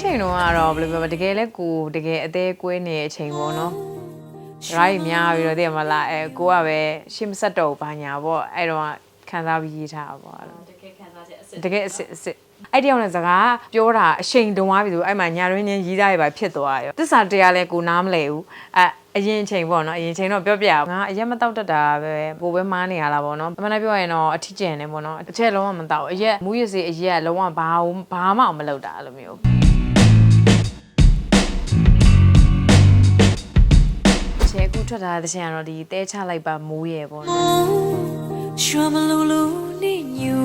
ချိန်တုန်းကတော့ဘယ်လိုပြောမလဲတကယ်လဲကိုတကယ်အသေးကွေးနေတဲ့အချိန်ပေါ့နော်ရိုင်းများပြီးတော့တည်မလားအဲကိုကပဲရှင်းမဆက်တော့ဘူးဘာညာပေါ့အဲ့တော့ခံစားပြီးရေးထားတာပေါ့အဲ့လိုတကယ်ခံစားချက်အစစ်တကယ်အစ်စ်အစ်စ်အဲ့တယောက်နဲ့စကားပြောတာအချိန်တုံသွားပြီဆိုအဲ့မှာညာရင်းချင်းရီးသားရပါဖြစ်သွားရောတစ္ဆာတရားလဲကိုနားမလဲဘူးအဲအရင်ချိန်ပေါ့နော်အရင်ချိန်တော့ပြောပြအောင်ငါအရက်မတောက်တတ်တာပဲကိုပဲမားနေရလားပေါ့နော်အမှန်တမ်းပြောရင်တော့အထီးကျန်နေပေါ့နော်အချက်လုံးဝမတောက်အရက်မူရစေအရက်လုံးဝဘာဘာမှမလုပ်တာအဲ့လိုမျိုး ချဲကူထွက်တာတဲ့ချိန်ကတော့ဒီတဲချလိုက်ပါမိုးရယ်ပေါ့နော် Shwamalulu ni you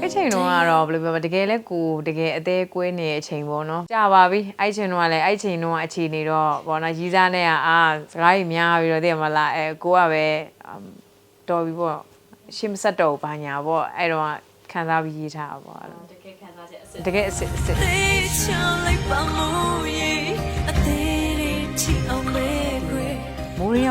အဲ့ချိန်တုန်းကတော့ဘယ်လိုပြောမလဲတကယ်လဲကိုတကယ်အသေးကွေးနေတဲ့အချိန်ပေါ့နော်ကြာပါပြီအဲ့ချိန်တုန်းကလည်းအဲ့ချိန်တုန်းကအခြေအနေတော့ဘောနော်ရီးစားနဲ့ကအာစကားကြီးများပြီးတော့သိရမလားအဲကိုကပဲအမ်တော်ပြီပေါ့ရှင်းမဆက်တော့ဘူးဘာညာပေါ့အဲ့တော့ခံစားပြီးရေးထားတာပေါ့အဲ့လိုတကယ်ခံစားချက်အစစ်တကယ်အစ်စ်အစ်စ်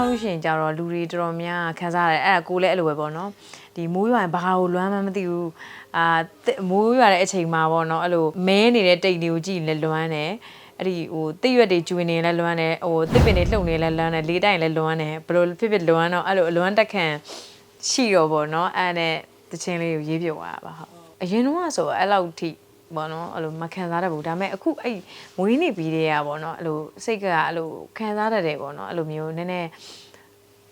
ရရောက်လို့ရှိရင်ကြတော့လူတွေတော်တော်များခံစားရတယ်အဲ့ဒါကိုလည်းအဲ့လိုပဲပေါ့နော်ဒီမိုးရွာရင်ဘာကိုလွမ်းမှန်းမသိဘူးအာတစ်မိုးရွာတဲ့အချိန်မှာပေါ့နော်အဲ့လိုမဲနေတဲ့တိတ်တွေကိုကြည့်ရင်လည်းလွမ်းတယ်အဲ့ဒီဟိုတစ်ရွက်တွေကျွေနေရင်လည်းလွမ်းတယ်ဟိုတစ်ပင်တွေလှုပ်နေလည်းလွမ်းတယ်လေးတိုင်လည်းလွမ်းတယ်ဘယ်လိုဖြစ်ဖြစ်လွမ်းတော့အဲ့လိုအလွမ်းတက်ခံရှိတော့ပေါ့နော်အဲ့နဲ့တချင်းလေးကိုရေးပြသွားတာပါဟုတ်အရင်တော့ဆိုအဲ့လောက်ထိ ပေါ့နော်အဲ့လိုမခံစားတတ်ဘူးဒါပေမဲ့အခုအဲ့မွေးနေ့ပြီးတဲ့ကပေါ့နော်အဲ့လိုစိတ်ကအဲ့လိုခံစားတတ်တယ်ပေါ့နော်အဲ့လိုမျိုးနည်းနည်း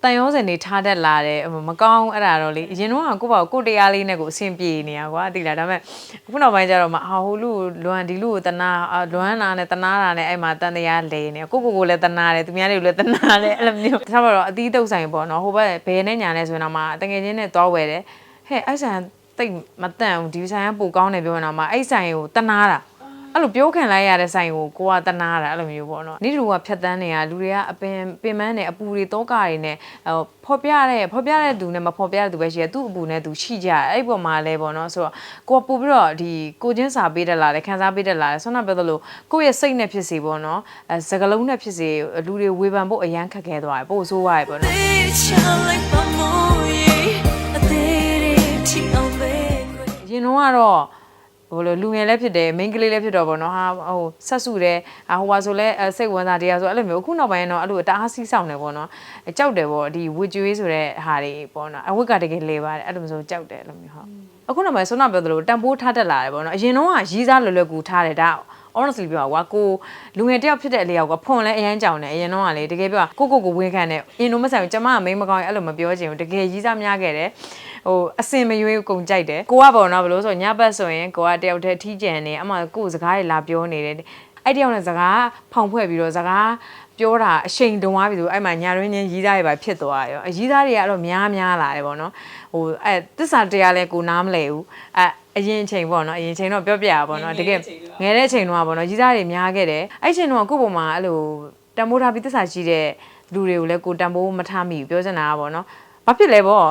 တန်ရောစင်နေထားတတ်လာတယ်ဟိုမကောင်းအဲ့ဒါတော့လေအရင်တော့ကကိုယ့်ဘာကိုကိုယ်တရားလေးနဲ့ကိုအဆင်ပြေနေရကွာသိလားဒါပေမဲ့အခုနောက်ပိုင်းကျတော့မအာဟိုလူကိုလွမ်းဒီလူကိုတနာအာလွမ်းနာနဲ့တနာတာနဲ့အဲ့မှာတန်တရားလဲနေကိုကိုကိုကိုလည်းတနာတယ်သူများတွေကိုလည်းတနာတယ်အဲ့လိုမျိုးဒါမှတော့အသီးတုပ်ဆိုင်ပေါ့နော်ဟိုဘက်ဘယ်နဲ့ညာလဲဆိုရင်တော့မှတငယ်ချင်းနဲ့သွားဝယ်တယ်ဟဲ့အဲ့ဆန် တိတ်မတန့်ဘူးဒီဆိုင်ကပိုကောင်းတယ်ပြောရင်တော့မှအဲ့ဆိုင်ကိုတနာတာအဲ့လိုပြောခံလိုက်ရတဲ့ဆိုင်ကိုကိုကတနာတာအဲ့လိုမျိုးပေါ့နော်နေ့တူကဖြတ်တန်းနေရလူတွေကအပင်ပင်မန်းနေအပူတွေတောကတွေနဲ့ဟိုဖော်ပြတဲ့ဖော်ပြတဲ့သူနဲ့မဖော်ပြတဲ့သူပဲရှိတယ်သူ့အပူနဲ့သူရှိကြတယ်အဲ့ဒီပုံမှာလဲပေါ့နော်ဆိုတော့ကိုကပို့ပြီးတော့ဒီကိုချင်းစာပေးတတ်လာတယ်ခန်းစားပေးတတ်လာတယ်ဆွမ်းနာပြောသလိုကိုယ့်ရဲ့စိတ်နဲ့ဖြစ်စီပေါ့နော်အဲစကလုံးနဲ့ဖြစ်စီလူတွေဝေဖန်ဖို့အရန်ခက်ခဲသွားတယ်ပို့ဆိုးသွားတယ်ပေါ့နော် ရင်တော့ကတော့ဟိုလိုလူငယ်လည်းဖြစ်တယ်မိန်းကလေးလည်းဖြစ်တော့ဗောနော်ဟာဟိုဆက်စုတယ်ဟာဟိုဟာဆိုလဲအဲစိတ်ဝင်စားတရားဆိုအဲ့လိုမျိုးအခုနောက်ပိုင်းတော့အဲ့လိုတအားစီးဆောင်တယ်ဗောနော်အဲကြောက်တယ်ဗောဒီဝစ်ကျွေးဆိုတဲ့ဟာတွေဗောနော်အဝတ်ကတကယ်လေပါတယ်အဲ့လိုမျိုးဆိုကြောက်တယ်အဲ့လိုမျိုးဟုတ်အခုနောက်ပိုင်းဆိုတော့ပြောသလိုတန်ဖိုးထားတတ်လာတယ်ဗောနော်အရင်တော့ကရီးစားလွယ်လွယ်ကူထားတယ်ဒါ honestly ပြောပါကွာကိုလူငယ်တယောက်ဖြစ်တဲ့အလျောက်ကဖွန်လဲအရန်ကြောင်တယ်အရင်တော့ကလေတကယ်ပြောကိုကိုကိုဝင်းခံတယ်အင်းတို့မဆိုင်ဘူးကျမကမိန်းမကောင်းရင်အဲ့လိုမပြောချင်ဘူးတကယ်ရီးစားများခဲ့တယ် ဟိုအစင်မရွေးကုန်ကြိုက်တယ်ကိုကပေါ့နော်ဘယ်လို့ဆိုညဘက်ဆိုရင်ကိုကတယောက်တည်းထီးကြံနေအမှကိုစကားတွေလာပြောနေတယ်အဲ့တယောက်နဲ့စကားဖောင်ဖွဲ့ပြီးတော့စကားပြောတာအချိန်တုံသွားပြီဆိုအဲ့မှာညာရင်းချင်းရီးသားရပါဖြစ်သွားရောအရီးသားတွေကတော့များများလာတယ်ပေါ့နော်ဟိုအဲတစ္ဆာတရားလဲကိုနားမလဲဘူးအဲအရင်ချိန်ပေါ့နော်အရင်ချိန်တော့ပြောပြရပါပေါ့နော်တကယ်ငယ်တဲ့အချိန်တော့ပေါ့နော်ရီးသားတွေများခဲ့တယ်အဲ့ချိန်တော့ကိုယ့်ပုံမှာအဲ့လိုတံမိုးထားပြီးတစ္ဆာရှိတဲ့လူတွေကိုလည်းကိုတံမိုးမထားမိဘူးပြောချင်တာကပေါ့နော်ဘာဖြစ်လဲပေါ့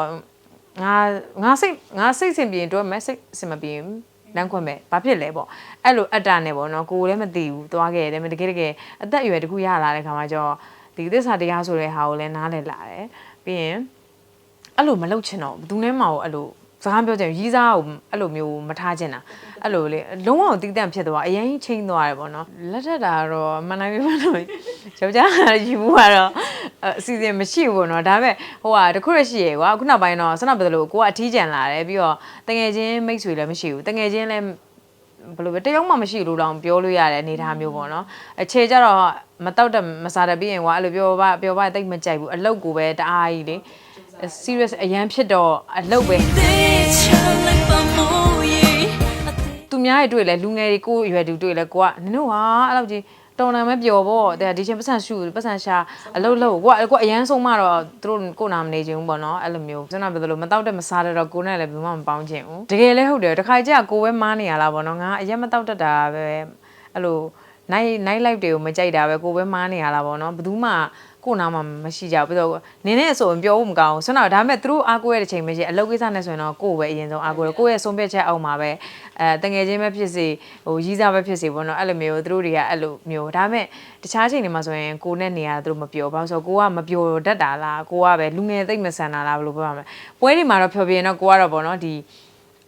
ငါငါစိတ်ငါစိတ်စင်ပြေရင်တော့မစိတ်စင်မပြေဘူးလမ်းခွင့်မဲ့ဘာဖြစ်လဲပေါ့အဲ့လိုအတ္တနဲ့ပေါ့နော်ကိုလည်းမသိဘူးသွားခဲ့တယ်ဒါပေမဲ့တကယ်တကယ်အသက်အရွယ်တခုရလာတဲ့ခါမှာကျတော့ဒီသစ္စာတရားဆိုတဲ့ဟာကိုလည်းနားလည်လာတယ်ပြီးရင်အဲ့လိုမလုပ်ချင်တော့ဘူးဘယ်သူနဲ့မှအဲ့လို စကားပြောချင်ရီးစားကိုအဲ့လိုမျိုးမထားချင်တာအဲ့လိုလေလုံးဝတီးတန့်ဖြစ်သွားအရင်ချင်းသွားတယ်ပေါ့နော်လက်ထက်တာကတော့မနိုင်ဘူးမနိုင်ယောက်ျားကယူဘူးကတော့အစီအစဉ်မရှိဘူးပေါ့နော်ဒါပေမဲ့ဟိုဟာတခုရရှိရကွာခုနောက်ပိုင်းတော့ဆန္ဒပြတယ်လို့ကိုကအထီးကျန်လာတယ်ပြီးတော့တငယ်ချင်းမိတ်ဆွေလည်းမရှိဘူးတငယ်ချင်းလည်းဘယ်လိုပဲတယောက်မှမရှိလို့တောင်ပြောလို့ရတဲ့အနေအထားမျိုးပေါ့နော်အခြေကြတော့မတောက်တမစားတတ်ပြီးရင်ကွာအဲ့လိုပြောပါပြောပါတိတ်မကြိုက်ဘူးအလုတ်ကိုပဲတအားကြီးလေ serious အရန်ဖြစ်တော့အလုတ်ပဲ They shall like bamuye a they သူများတွေတွေ့လဲလူငယ်တွေကိုရွယ်တူတွေ့လဲကိုကနင်တို့ဟာအဲ့လောက်ကြီးတော်တယ်မဲ့ပျော်ပေါ့တဲ့ဒီချင်းပတ်စံရှူပတ်စံရှာအလုတ်လို့ကိုကကိုကအရန်ဆုံးမတော့သူတို့ကိုနာမနေချင်ဘူးပေါ့နော်အဲ့လိုမျိုးကျွန်တော်ပြောသလိုမတောက်တဲ့မစားတဲ့တော့ကိုနဲ့လည်းဘယ်မှမပေါင်းချင်ဘူးတကယ်လဲဟုတ်တယ်တခါကျကိုပဲမားနေရလားပေါ့နော်ငါအရက်မတောက်တတ်တာပဲအဲ့လို night night life တွေကိုမကြိုက်တာပဲကိုပဲမားနေရလားပေါ့နော်ဘယ်သူမှ ကိုနာမှမရှိကြဘူးပြီးတော့နင်းနဲ့ဆိုရင်ပြောဖို့မကောင်းဘူးဆွမ်းတော့ဒါပေမဲ့သူတို့အားကိုးရတဲ့ချိန်မရှိအလုပ်ကိစ္စနဲ့ဆိုရင်တော့ကိုပဲအရင်ဆုံးအားကိုးတယ်ကိုရဲ့ဆုံးဖြတ်ချက်အောက်မှာပဲအဲတငယ်ချင်းပဲဖြစ်စေဟိုရီးစားပဲဖြစ်စေပေါ့နော်အဲ့လိုမျိုးသူတို့တွေကအဲ့လိုမျိုးဒါပေမဲ့တခြားချိန်တွေမှာဆိုရင်ကိုနဲ့နေရတာသူတို့မပြောဘာလို့ဆိုတော့ကိုကမပြောတတ်တာလားကိုကပဲလူငယ်သိမ့်မဆန်တာလားဘယ်လိုပြောရမလဲပွဲတွေမှာတော့ဖြောပြရင်တော့ကိုကတော့ပေါ့နော်ဒီ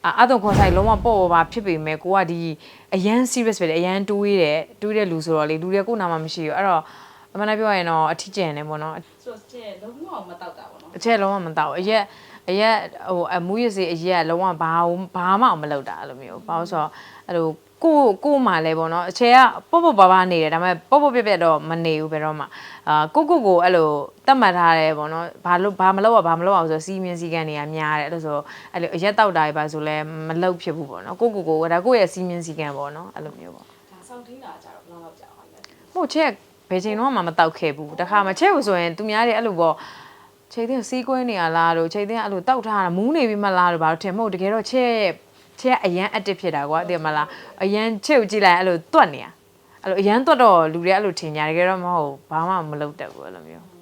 အာအတုံခေါ်ဆိုင်လုံးဝပေါ့ပေါ့ပါဖြစ်ပေမဲ့ကိုကဒီအရန် serious ပဲလေအရန်တွေးတယ်တွေးတဲ့လူဆိုတော့လေလူတွေကကိုယ်နာမှမရှိဘူးအဲ့တော့ အမှန်တမ်းပြောရရင်တော့အထီးကျန်တယ်ပေါ့နော်ဆိုတော့ကျဲလုံးဝမတောက်တာပေါ့နော်အချက်လုံးဝမတောက်ဘူးအရက်အရက်ဟိုအမူရစီအရက်လုံးဝဘာဘာမှမလုပ်တာအဲ့လိုမျိုးဘာလို့ဆိုတော့အဲ့လိုကိုကိုမှလည်းပေါ့နော်အချက်ကပေါ့ပေါ့ပါပါနေတယ်ဒါပေမဲ့ပေါ့ပေါ့ပြက်ပြက်တော့မနေဘူးဘယ်တော့မှအာကိုကိုကိုအဲ့လိုတတ်မှတ်ထားတယ်ပေါ့နော်ဘာလို့ဘာမလုပ်ရဘာမလုပ်အောင်ဆိုစီမင်းစည်းကမ်းတွေကများတယ်အဲ့လိုဆိုအဲ့လိုအရက်တောက်တာတွေပါဆိုလဲမလုပ်ဖြစ်ဘူးပေါ့နော်ကိုကိုကိုဒါကိုယ့်ရဲ့စီမင်းစည်းကမ်းပေါ့နော်အဲ့လိုမျိုးပေါ့ဒါစောင့်ထင်းတာကြတော့ဘယ်လောက်ကြာအောင်လဲဟိုချက် ဘယ်ချိန်တော့မှမတောက်ခဲ့ဘူးတခါမှချက်ဘူးဆိုရင်သူများတွေအဲ့လိုပေါ့ချိန်တင်းစီးကွင်းနေရလားလို့ချိန်တင်းအဲ့လိုတောက်ထားတာမူးနေပြီမလားလို့ဘာလို့ထင်မဟုတ်တကယ်တော့ချက်ချက်အရန် active ဖြစ်တာကွာသိမလားအရန်ချက်ကိုကြည့်လိုက်အဲ့လိုတွတ်နေရအဲ့လိုအရန်တွတ်တော့လူတွေအဲ့လိုထင်ကြတယ်တကယ်တော့မဟုတ်ဘာမှမလုပ်တတ်ဘူးအဲ့လိုမျိုး